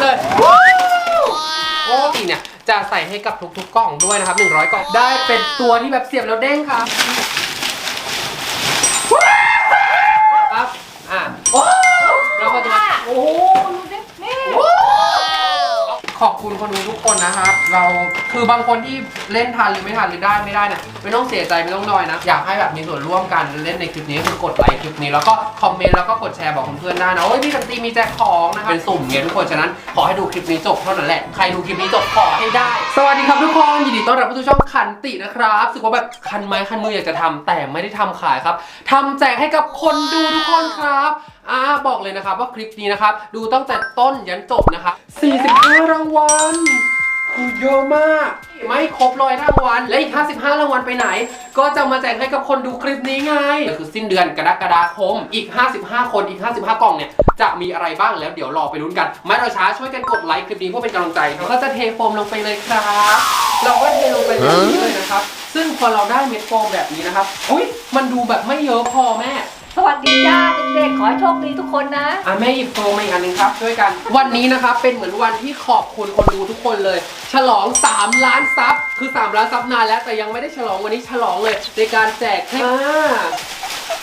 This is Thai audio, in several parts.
เลยโอ้จริงเนี่ยจะใส่ให้กับทุกๆกล่องด้วยนะครับ100กล่องได้เป็นตัวที่แบบเสียบแล้วเด้งครั ขอบคุณคนดูทุกคนนะครับ เราคือบางคนที่เล่นทันหรือไม่ทันหรือได้ไม่ได้เนี่ยไม่ต้องเสียใจไม่ต้องนอยนะ อยากให้แบบมีส่วนร่วมกันเล่นในคลิปนี้คือกดไลค์คลิปนี้แล้วก็คอมเมนต์แล้วก็กดแชร์บอกเพื่อนๆได้นะโอ้ยพี่สันติมีแจกของนะครับเป็นสุ่มเงี้ยทุกคนฉะนั้นขอให้ดูคลิปนี้จบเท่านั้นแหละใครดูคลิปนี้จบขอให้ได้ สวัสดีครับทุกคนยินดีต้อนรับเข้าสู่ช่องขันตินะครับรู้สึกว่าแบบคันไม้คันมืออยากจะทำแต่ไม่ได้ทำขายครับทำแจกให้กับคนดูทุกคนครับอ่าบอกเลยนะครับว่าคลิปนี้นะครับดูตั้งแต่ต้นยันจบนะครับ45 วัลคือเยอะมาก ไม่ครบร้อยรางวัล และอีก 55 รางวัลไปไหน ก็จะมาแจกให้กับคนดูคลิปนี้ไงก็คือสิ้นเดือนกรกฎาคม อีก 55 คนอีก 55 กล่องเนี่ย จะมีอะไรบ้างแล้วเดี๋ยวรอไปลุ้นกัน ไม่รอช้าช่วยกันกดไลค์คลิปนี้เพื่อเป็นกำลังใจเราก็จะเทโฟมลงไปเลยครับ เราก็เทลงไปแบบนี้เลยนะครับ ซึ่งพอเราได้เม็ดโฟมแบบนี้นะครับ อุ้ยมันดูแบบไม่เยอะพอแม่ สวัสดีจ้าเด็กๆ ขอให้โชคดีทุกคนนะ อะแม่หยิบโฟมมาอีกอันหนึงครับช่วยกัน วันนี้นะครับเป็นเหมือนวันที่ขอบคุณคนดูทุกคนเลย ฉลอง 3 ล้านซับคือ 3 ล้านซับนานแล้วแต่ยังไม่ได้ฉลองวันนี้ฉลองเลย ในการแจกให้อ่า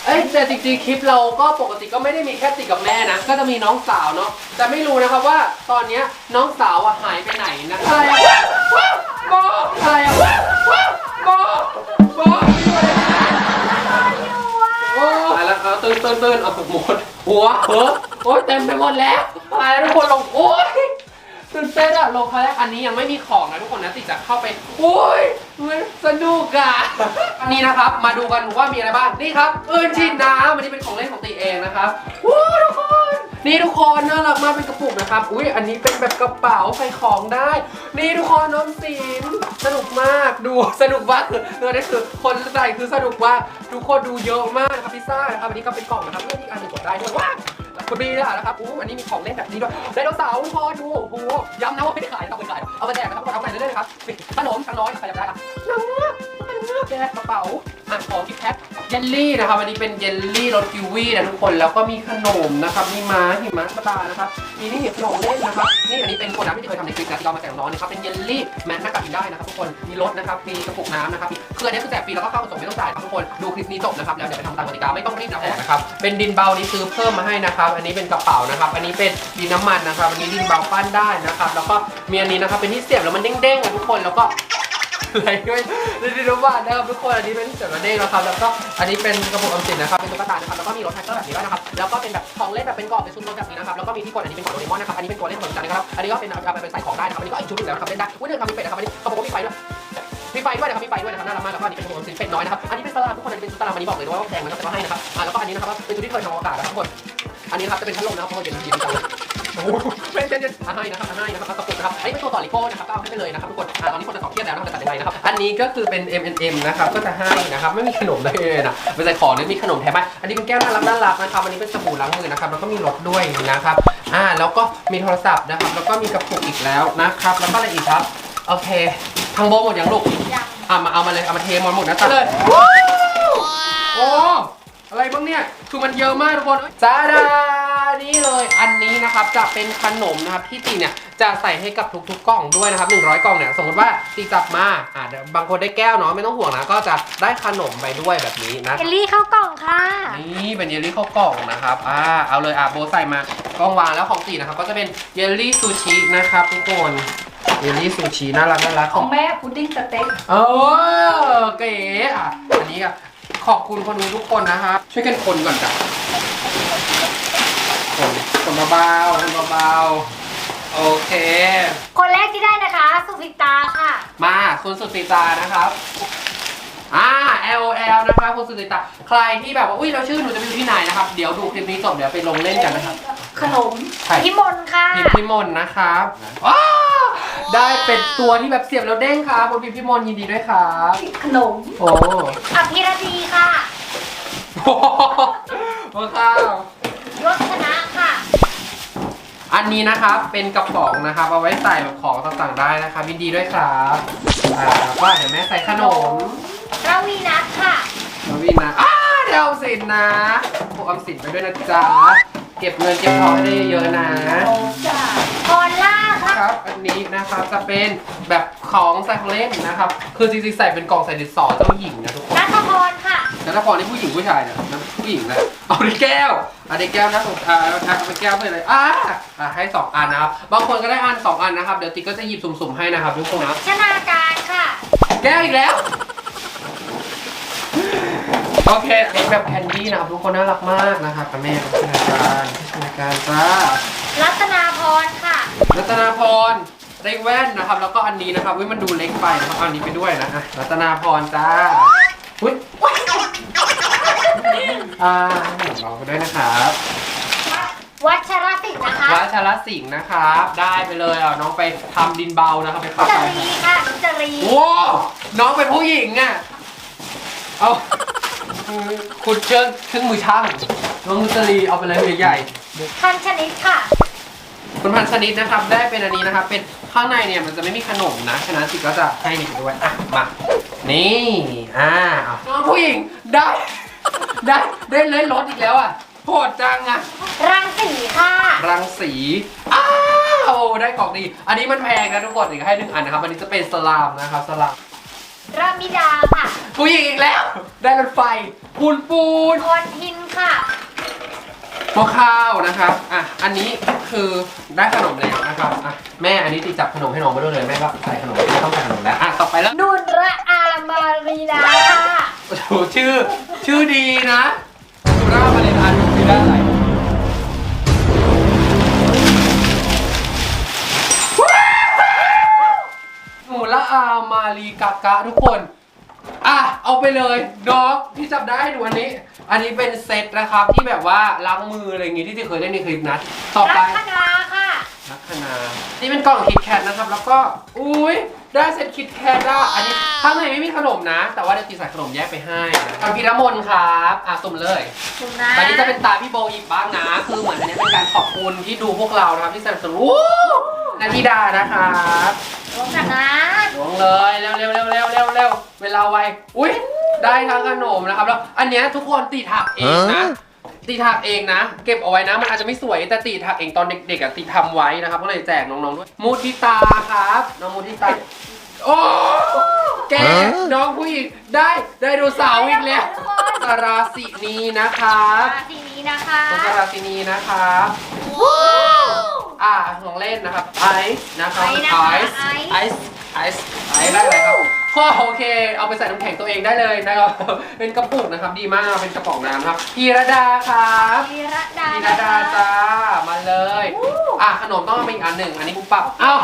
เอ้ยแต่จริงๆคลิปเราก็ปกติก็ไม่ได้มีแค่ติกับแม่นะก็จะมีน้องสาวเนาะแต่ไม่รู้นะครับว่าตอนเนี้ยน้องสาวอะหายไปไหนนะอะไรอะว้าวโบอะไรอะว้าวโบ ตื่นตื่นตื้นเอาหมดหัวเฮ้อโอ๊ยเต็มไปหมดแล้วตายแล้วทุกคนลงโอ้ยตื่นเต้นอะลงครั้งแรกอันนี้ยังไม่มีของนะทุกคนนะติจะเข้าไปโอ้ยมันสนุกอะอันนี้นะครับมาดูกันว่ามีอะไรบ้างนี่ครับปืนฉีดน้ำอันนี้เป็นของเล่นของตีเองนะครับว้าทุกคน นี่ทุกคนน่ารักมากเป็นกระปุกนะครับ อุ้ยอันนี้เป็นแบบกระเป๋าใส่ของได้ นี่ทุกคนน้องสินสนุกมากดูสนุกมากคือเรื่องนี้คือคนใส่คือสนุกมาทุกคนดูเยอะมากนะครับพิซซ่านะครับอันนี้ก็เป็นกล่องนะครับเพื่อนที่อันหนึงกดได้ด้วยว้าวคุณบีล่ะนะครับอู้อันนี้มีของเล่นแบบนี้ด้วยไดโนเสาร์ทุกคนดูโอ้โหย้ำนะว่าไม่ได้ขายนะครับไม่ได้ขายเอามาแจกนะครับเอาไปเรื่อยๆนะครับขนมขน้อยใครอยากได้อะน้ำเงือกน้ำ เงือกแจกระเป๋าอะของกิฟแพ็คเยลลี่นะครับอันนี้เป็นเยลลี่รสกิวีนะทุกคนแล้วก็มีขนมนะครับมีม้าหิมะตานะครับมีนี่ขนมเล่นนะครับนี่อันนี้เป็นคนน้ำที่เคยทำในคลิปนะที่เรามาแจกน้องนะครับเป็นเยลลี่แมสหน้ากากกินได้นะครับทุกคนมีรสนะครับมีกระปุกน้ำนะครับคืออันนี้คือแจกฟรีแล้วก็เข้าส่งไม่ต้องจ่ายครับทุกคนดูคลิปนี้จบนะครับแล้วเดี๋ยวไปทำตามกติกาไม่ต้องรีบนะออกนะครับเป็นดินเบานี่ซื้อเพิ่มมาให้นะครับอันนี้เป็นกระเป๋านะครับอันนี้เป็นดินน้ำมันนะครับอันนี้ดินเบาปั้นได้นะครับแล้วก็มีอันนี้นะครับเป็นที่เสียบแล้วมันเด้งๆอะทุกคนแล้วก็ อะไรด้วยดินน้ำมันะครับทุกคนอันนี้เป็นเสียบแล้วเด้งนะครับแล้วก็อันนี้เป็นกระปุกออมสินนะครับเป็นตุ๊กตานะครับแล้วก็มีรถแท็กเตอร์แบบนี้ด้วยนะครับแล้วก็เป็นแบบของเล่นแบบเป็นกรอบเป็นชุดรถแบบนี้นะครับแล้วก็มีที่กดอันนี้เป็นของโดเรมอนนะครับอันนี้เป็นตัวเล่นเหมือนกันนะครับอันนี้ก็เป็นเอาไปเป็นใส่ของได้นะครับอันนี้ก็อีกชุดหนึงแล้วนะครับเล่นได้อุ้ยเดินทำมีเป็ดนะครับอันนี้กระปุกก็มีไฟด้วยมีไฟด้วยนะครับมีไฟด้วยนะครับน่ารักมากแล้วก็อันนี้เป็นขนมสีเป็ดน้อยนะครับอันนี้เป็นสลามทุกคนอันนี้เป็นสลามอันนี้บอกเลยว่าแพงนะครับแต่ก็ให้นะครับอ่าแล้วก็อันนี้นะครับเป็นชุดที่เคยทำอวกาศนะครับทุกคนอันนี้นะครับจะเป็นพัดลมนะครับเพราะว่าเย็นเย็นจังเลยโอ้โหเป็นเย็นเย็นอะให้นะครับอะให้นะครับกระปุกนะครับอันนี้เป็นตัวต่อลิโก้นะครับก็เอาให้ไปเลยนะครับทุกคนอ่าตอนนี้คนจะสอบเครียดแล้วนะครับจะตัดยังไงนะครับอันนี้ก็คือเป็น M M นะครับก็จะให้นะครับไม่มีขนมได้เลยนะเป็นใส่ของหรือมีขนมแถมไหมอันนี้เป็นแก้วน่ารักน่ารักนะครับอันนี้เป็นสบู่ล้างมือนะครับแล้วก็มีรถด้วยนะครับอ่าแล้วก็มีโทรศัพท์นะครับแล้วก็มีกระปุกอีกแล้วนะครับแล้วก็อะไรอีกครับโอเคทางโบหมดยังลูกยังอะมาเอามาเลยเอามาเทหมดหมดนะจ๊ะเลยโอ้อะไรบ้างเนี่ยคือมันเยอะมากทุกคนจ้าดา นี่เลยอันนี้นะครับจะเป็นขนมนะครับที่ตีเนี่ยจะใส่ให้กับทุกๆกล่องด้วยนะครับ100 กล่องเนี่ยสมมติว่าตีจับมาอะเดี๋ยวบางคนได้แก้วเนาะไม่ต้องห่วงนะก็จะได้ขนมไปด้วยแบบนี้นะเอลลี่เข้ากล่องค่ะนี่เป็นเยลลี่ข้าวกล่องนะครับอ่าเอาเลยอะโบใส่มากล้องวางแล้วของตีนะครับก็จะเป็นเยลลี่ซูชินะครับทุกคนเยลลี่ซูชิน่ารักน่ารักของแม่พุดดิ้งสเต็กเออเก๋อะอันนี้อะขอบคุณคนดูทุกคนนะครับช่วยกันคนก่อนจ้ะ คนคนเบาๆคนเบาๆโอเค คนแรกที่ได้นะคะ สุวิตาค่ะ มาคุณสุติตานะครับ อ่า L L นะครับคุณสุติตา ใครที่แบบว่า อุ้ยเราชื่อหนูจะไปอยู่ที่ไหนนะครับ เดี๋ยวดูคลิปนี้จบเดี๋ยวไปลงเล่นกันนะครับ ขนมใช่ พิมลค่ะ พิมพ์พิมลนะครับว้าวได้เป็นตัวที่แบบเสียบแล้วเด้งครับคุณพิมพ์พิมลยินดีด้วยครับ ขนมโอ้อภิรดีค่ะโหโอ้ข้าวยศชนะค่ะ อันนี้นะครับเป็นกระป๋องนะครับ เอาไว้ใส่แบบของต่างๆได้นะครับยินดีด้วยครับอ่าว่าเดี๋ยวแม่ใส่ขนมราวีนัทค่ะมาวิ่งนะอ้าเดี๋ยวออมสินนะพวกออมสินไปด้วยนะจ๊ะเก็บเงินเก็บทองให้ได้เยอะๆนะโอ้จ้าพรล่าอันนี้นะครับจะเป็นแบบของใส่ของเล่นนะครับ คือจริงๆใส่เป็นกล่องใส่ดินสอเจ้าหญิงนะทุกคนนัทพรค่ะ แต่ถ้าพอนี่ผู้หญิงผู้ชายเนี่ยนะผู้หญิงนะเอาดิแก้วอันนี้แก้วนะผมอ่าเอาไปแก้วไปเลยอ่าอ่าให้สองอันนะครับบางคนก็ได้อันสองอันนะครับเดี๋ยวติ๊กก็จะหยิบสุ่มๆให้นะครับทุกคนนะชนาการค่ะ แก้วอีกแล้วโอเคเค้กแบบแคนดี้นะครับทุกคนน่ารักมากนะครับกับแม่พัฒนาการพัฒนาการจ้ารัตนาพรค่ะ รัตนาพรเรแว่นนะครับ แล้วก็อันนี้นะครับวิมันดูเล็กไปนะครับเอาอันนี้ไปด้วยนะอะรัตนาพรจ้าอุ้ย อ่าให้ของเราไปด้วยนะครับวัชรศิษย์นะคะวัชรสิงห์นะครับ ได้ไปเลยอะน้องไปทำดินเบานะครับไปเข้าจไปรีค่ะนุจรีโอ้น้องเป็นผู้หญิงอะเอาคุณเชิงเครื่องมือช่างน้องนุชลีเอาไปเลยใหญ่ๆทันชนิดค่ะคุณพันชนิดนะครับ ได้เป็นอันนี้นะครับ เป็นข้างในเนี่ยมันจะไม่มีขนมนะฉะนั้นสิก็จะให้นี่ไปด้วยอะมานี่อ่าเอาผู้หญิงได้ ได้ได้เลยรถอีกแล้วอะโหดจังอะ รังสีค่ะ รังสี อ้าว ได้ของดี อันนี้มันแพงนะทุกคนอีกให้หนึ่งอันนะครับ อันนี้จะเป็นสลามนะครับสลามรามิดาค่ะ ผู้หญิงอีกแล้ว ได้รถไฟปูนปูนพรทินค่ะ หม้อข้าวนะครับอะอันนี้คือได้ขนมแล้วนะครับอะแม่อันนี้ติดจับขนมให้น้องไปด้วยเลยแม่ก็ใส่ขนมไม่ต้องใส่ขนมแล้วอะต่อไปแล้วนุนระอามารีนาค่ะโอ้โหชื่อชื่อดีนะสุรามาเลนอันคือได้อะไรหมูละอามารีกากะทุกคน อะเอาไปเลยน้องที่จับได้ให้ดูอันนี้ อันนี้เป็นเซตนะครับที่แบบว่าล้างมืออะไรอย่างงี้ที่ที่เคยเล่นในคลิปนะต่อไป รัคนาค่ะ ลัคนานี่เป็นกล่องคิดแคทนะครับ แล้วก็ อุ้ยได้เซตคิดแคทได้อันนี้ข้างในไม่มีขนมนะ แต่ว่าเดี๋ยวตีใส่ขนมแยกไปให้นะพีระมนครับอะสุ่มเลยคุณนะอันนี้จะเป็นตาพี่โบอีกบ้างนะ คือเหมือนอันนี้เป็นการขอบคุณที่ดูพวกเรานะครับที่สนับสนุนวู้นันทิดานะครับ รวมกันนะลงเลยเร็วเร็วเร็วเร็วเร็วเร็วเวลาไวอุ้ยได้ทั้งขนมนะครับ แล้ว อันเนี้ยทุกคนตีถักเองนะตีถักเองนะ เก็บเอาไว้นะ มันอาจจะไม่สวยแต่ตีถักเองตอนเด็กๆอะตีทำไว้นะครับก็เลยแจกน้องๆด้วยมูทิตาครับ น้องมูทิตาโอ้แกน้องผู้หญิงได้ไดโนเสาร์อีกแล้วสาราสินีนะครับราศีนี้นะคะคุณสาราสินีนะครับว้าว อ่าของเล่นนะครับไอซ์นะครับไอซ์นะคะไอซ์ไอซ์ไอซ์ไอซ์ได้เลยครับข้อโอเค เอาไปใส่น้ำแข็งตัวเองได้เลยนะครับ เป็นกระปุกนะครับ ดีมาก เป็นกระป๋องน้ำครับพีระดาครับพีระดาพีระดาจ้า มาเลย อะขนมต้องเอาไปอีกอันหนึ่ง อันนี้ปุ๊บปับเอ้า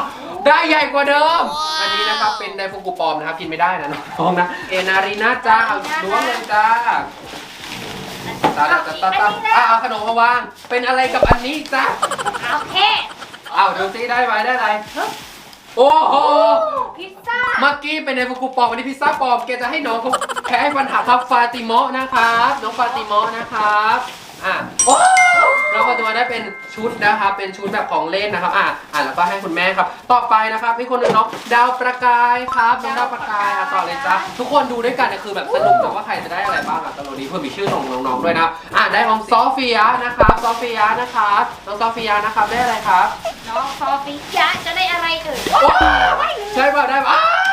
ได้ใหญ่กว่าเดิม อันนี้นะครับเป็นไดฟูกุปลอมนะครับ กินไม่ได้นะน้องๆนะ เอนารีนาจ้าล้วงเลยจ้า ตาตาตาตาตาอะเอาขนมมาวาง เป็นอะไรกับอันนี้จ้าโอเคเอาดูซิได้ไหมได้อะไร โอ้โห พิซซ่า เมื่อกี้เป็นไดฟูกุปลอมวันนี้พิซซ่าปลอมแกจะให้น้องเขาแพ้ให้ปัญหาครับฟาติมอนะครับ น้องฟาติมอนะครับ อะโอ้ น้องฟาติมอได้เป็นชุดนะครับ เป็นชุดแบบของเล่นนะครับ อะอะแล้วก็ให้คุณแม่ครับ ต่อไปนะครับมีคนหนึ่งน้องดาวประกายครับน้องดาวประกายอะต่อเลยจ้ะทุกคนดูด้วยกันเนี่ยคือแบบสนุกแต่ว่าใครจะได้อะไรบ้างอะตอนนี้เพิ่มมีชื่อของน้องๆด้วยนะครับอะได้ของซอเฟียนะครับซอเฟียนะครับน้องซอเฟียนะครับได้อะไรครับน้องซอฟิยะจะได้อะไรเอ่ย ใช่ป่ะได้ป่ะอ้าว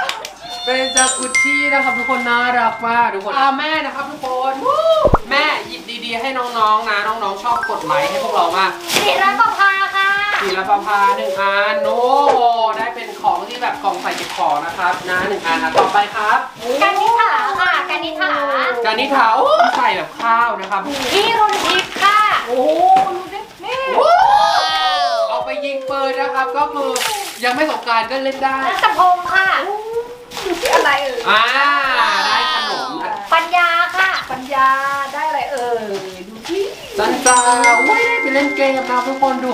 เป็นจากกุชชี่นะครับทุกคนน่ารักมากทุกคนอ่าแม่นะครับทุกคนวู้แม่หยิบดีๆ ให้น้องๆนะน้องๆชอบกดไลค์ให้พวกเรามากศิรประภาค่ะสีละประพาหนึ่งอันโอ้โหได้เป็นของที่แบบกล่องใส่เก็บของนะครับนะหนึ่งอันอะต่อไปครับกานิถาค่ะกานิถาการนิทาโอ้ใส่แบบข้าวนะครับพี่รุนทิพย์ค่ะโอ้ดูดิแม่เอาไปยิงปืนนะครับก็คือยังไม่สงกรารก็เล่นได้รัตพงศ์ค่ะดูที่ อะไรเอ่ยอ่าได้ขนมปัญญาค่ะ ปัญญาได้อะไรเอ่ยดูที่จันจาอุ้ยได้ไปเล่นเกมนะทุกคนดู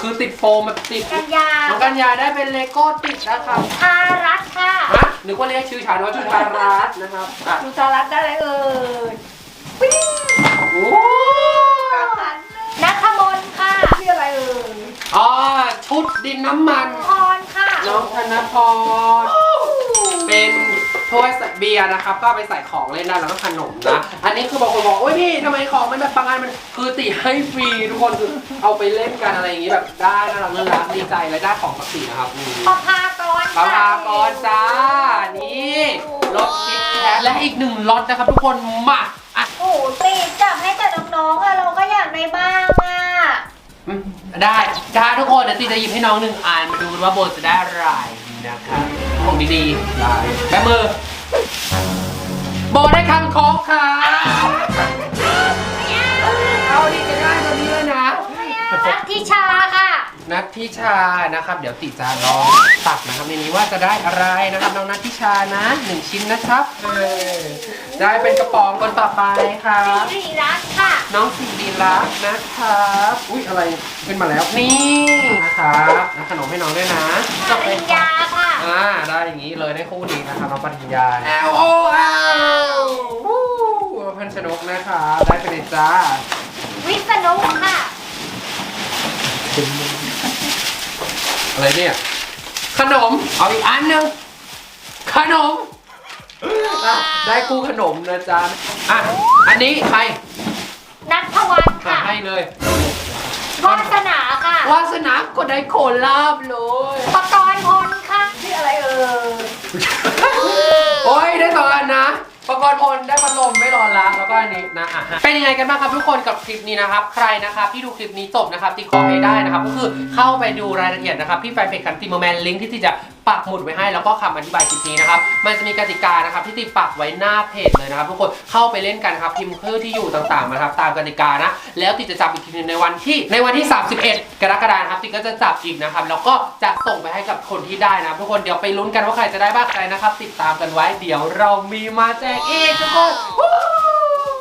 คือติดโฟมแบบติดกัญญาน้องกัญญาได้เป็นเลโก้ติดนะครับภารัตน์ค่ะฮะนึกว่าเรียกชื่อฉันว่าชื่อทารัสนะครับอะดูสารัตได้อะไรเอ่ยโอ้กังหันนัทมนต์ค่ะที่อะไรเอ่ยอ๋อชุดดินน้ำมันพรค่ะน้องธนพรเป็น ถ้วยใส่เบียร์นะครับ ก็เอาไปใส่ของเล่นได้แล้วก็ขนมนะ อันนี้คือบางคนบอกโอ้ยพี่ทำไมของมันแบบบางอันมันคือติให้ฟรีทุกคนคือเอาไปเล่นกันอะไรอย่างงี้แบบได้น่ารักน่ารักดีใจและได้ของสักสีนะครับอืมประภากรปลาค่ะพากรจ้านี่รสคิดแคทและอีกหนึ่งรสนะครับ ทุกคนมาอะโอ้โหตีจับให้แต่น้องๆอะเราก็อยากได้บ้างอะอืมได้จ้าทุกคนเดี๋ยวตีจะหยิบให้น้องหนึ่งอันมาดูกันว่าโบจะได้อะไรนะครับ ของดีๆได้แบมือโบได้คำคกค่ะเอาดิจะได้ตัวนี้เลยนะ นัททิชาค่ะ นัททิชานะครับ เดี๋ยวติจะลองตักนะครับในนี้ว่าจะได้อะไรนะครับน้องนัททิชานะหนึ่งชิ้นนะครับเออได้เป็นกระป๋องคนต่อไปครับ สิริรัตน์ค่ะ น้องสีดีรักนะครับ อุ้ยอะไรขึ้นมาแล้วนี่นะครับแล้วขนมให้น้องด้วยนะปริญญาค่ะอ่าได้ อย่างนี้เลยได้คู่นี้นะครับน้องปริญญา L O L วู้พันชนกนะครับได้ไปเลยจ้า วิษณุค่ะ อะไรเนี่ย ขนม เอาอีกอันหนึ่งขนมอะได้คู่ขนมนะจ๊ะอะ อันนี้ใครนัทวัฒน์อะค่ะให้เลย วาสนาค่ะวาสนาก็ได้โคลาบเลย ปกรณ์พลค่ะชื่ อะไรเอ่ยโอ้ยได้สองอันนะ ประกรณ์พลได้พัดลมไม่รอนละแล้วก็อันนี้นะอะฮะเป็นยังไงกันบ้างครับทุกคนกับคลิปนี้นะครับ ใครนะครับที่ดูคลิปนี้จบนะครับติดคอให้ได้นะครับ ก็คือเข้าไปดูรายละเอียดนะครับที่แฟนเพจขันติมแมนลิงก์ที่จะ ปักหมุดไว้ให้แล้วก็คำอธิบายคลิปนี้นะครับมันจะมีกติกานะครับที่ติปักไว้หน้าเพจเลยนะครับทุกคนเข้าไปเล่นกันครับพิมพ์ชื่อที่อยู่ต่างๆนะครับตามกติกานะแล้วติดจะจับอีกทีหนึงในวันที่ในวันที่ 31 กรกฎาคมครับติก็จะจับอีกนะครับแล้วก็จะส่งไปให้กับคนที่ได้นะทุกคนเดี๋ยวไปลุ้นกันว่าใครจะได้บ้างใครนะครับติดตามกันไว้เดี๋ยวเรามีมาแจกอีกทุกคน